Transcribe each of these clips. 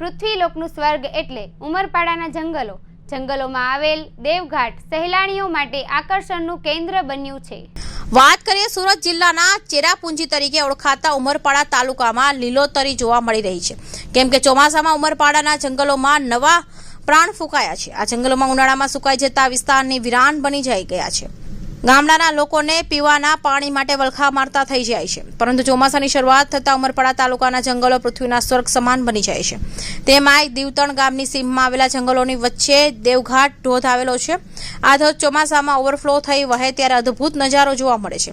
પૃથ્વીલોકનું સ્વર્ગ એટલે ઉમરપાડાના જંગલો. જંગલોમાં આવેલ દેવઘાટ સહેલાણીઓ માટે આકર્ષણનું કેન્દ્ર બન્યું છે. વાત કરીએ સુરત જિલ્લાના ચેરાપુંજી તરીકે ઓળખાતા ઉમરપાડા તાલુકામાં લીલોતરી જોવા મળી રહી છે. કેમ કે ચોમાસામાં ઉમરપાડાના જંગલોમાં નવા પ્રાણ ફૂંકાયા છે. આ જંગલોમાં ઉનાળામાં સુકાઈ જતા વિસ્તારની વિરાન બની જઈ ગયા છે. ગામડાના લોકોને પીવાના પાણી માટે વલખા મારતા થઈ જાય છે. પરંતુ ચોમાસાની શરૂઆત થતાં ઉમરપાડા તાલુકાના જંગલો પૃથ્વીના સ્વર્ગ સમાન બની જાય છે. તેમાંય દીવતણ ગામની સીમમાં આવેલા જંગલોની વચ્ચે દેવઘાટ ધોધ આવેલો છે. આ ધોધ ચોમાસામાં ઓવરફ્લો થઈ વહે ત્યારે અદ્ભુત નજારો જોવા મળે છે.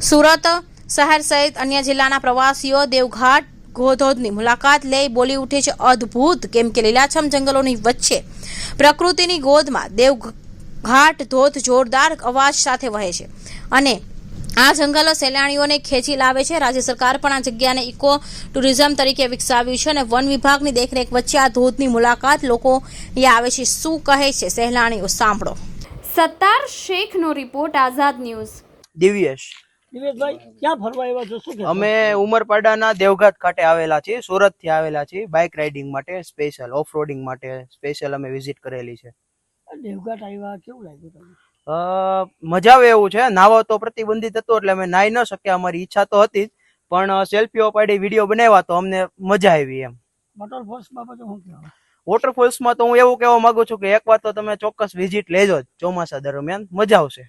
સુરત, શહેર સહિત અન્ય જિલ્લાના પ્રવાસીઓ દેવઘાટ ગોધોધની મુલાકાત લઈ બોલી ઉઠે છે. અદ્ભુત કેમ કે લીલાછમ જંગલોની વચ્ચે પ્રકૃતિની ગોદમાં દેવઘાટ ધોધ જોરદાર અવાજ સાથે વહે છે. અને આ જંગલો સહેલાણીઓને ખેંચી લાવે છે. રાજ્ય સરકાર પણ આ જગ્યાને ઇકો ટુરિઝમ તરીકે વિકસાવ્યું છે અને વન વિભાગની દેખરેખ વચ્ચે આ ધોધની મુલાકાત લોકો આવે છે. શું કહે છે સહેલાણીઓ? સાંભળો. સત્તાર શેખનો રિપોર્ટ આઝાદ ન્યૂઝ. દિવ્યેશ. દિવેશભાઈ ક્યાં ફરવા આવ્યા છો? શું અમે ઉમરપાડાના દેવઘાટ ખાતે આવેલા છીએ સુરતથી આવેલા છીએ બાઇક રાઇડિંગ માટે સ્પેશિયલ ઓફ રોડિંગ માટે સ્પેશિયલ અમે વિઝિટ કરેલી છે. દેવઘાટ આવ્યા કેવું લાગ્યું તમને? મજા આવે એવું છે. નાવો તો પ્રતિબંધિત હતો એટલે અમે નાઈ ન શક્યા. અમારી ઈચ્છા તો હતી જ. પણ સેલ્ફીઓ પાડી વીડિયો બનાવ્યા તો અમને મજા આવી એમ. વોટરફોલ્સ બાબતે શું કહેવા વોટરફોલ્સમાં તો હું એવું કહેવા માંગુ છું કે એક વાર તો તમે ચોક્કસ વિઝિટ લેજો ચોમાસા દરમિયાન. મજા આવશે.